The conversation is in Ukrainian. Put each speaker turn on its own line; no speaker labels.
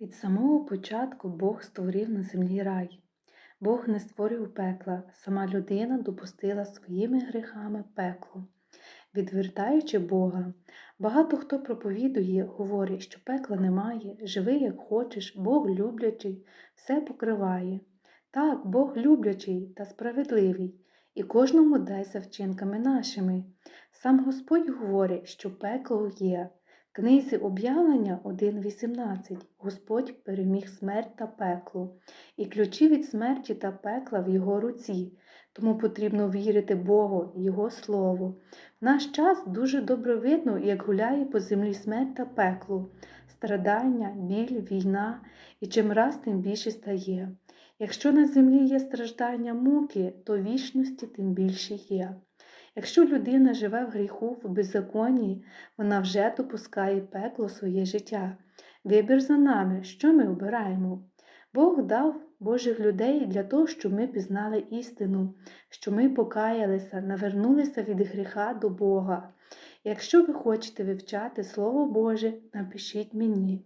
Від самого початку Бог створив на землі рай. Бог не створив пекла, сама людина допустила своїми грехами пекло. Відвертаючи Бога, багато хто проповідує, говорить, що пекла немає, живи як хочеш, Бог люблячий, все покриває. Так, Бог люблячий та справедливий, і кожному дай за вчинками нашими. Сам Господь говорить, що пекло є. Книзі об'явлення 1.18 Господь переміг смерть та пекло, і ключі від смерті та пекла в Його руці, тому потрібно вірити Богу, Його Слову. В наш час дуже добре видно, як гуляє по землі смерть та пекло, страдання, біль, війна, і чим раз тим більше стає. Якщо на землі є страждання муки, то вічності тим більше є. Якщо людина живе в гріху, в беззаконні, вона вже допускає пекло своє життя. Вибір за нами, що ми обираємо. Бог дав Божих людей для того, щоб ми пізнали істину, що ми покаялися, навернулися від гріха до Бога. Якщо ви хочете вивчати Слово Боже, напишіть мені.